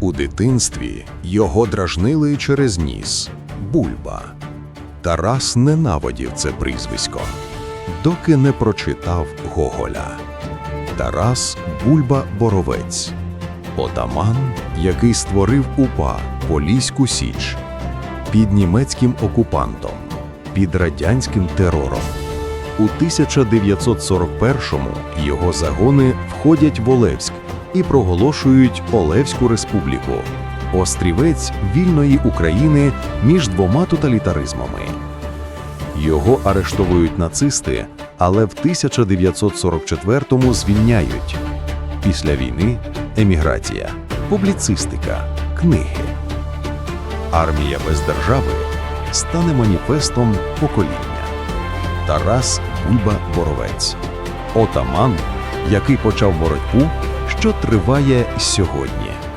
У дитинстві його дражнили через ніс Бульба. Тарас ненавидів це прізвисько, доки не прочитав Гоголя. Тарас Бульба Боровець, отаман, який створив УПА Поліську Січ під німецьким окупантом, під радянським терором. У 1941-му його загони входять в Олевськ і проголошують Олевську республіку, острівець вільної України між двома тоталітаризмами. Його арештовують нацисти, але в 1944-му звільняють. Після війни еміграція, публіцистика, книги. Армія без держави стане маніфестом покоління. Тарас Бульба Боровець, отаман, який почав боротьбу, що триває сьогодні.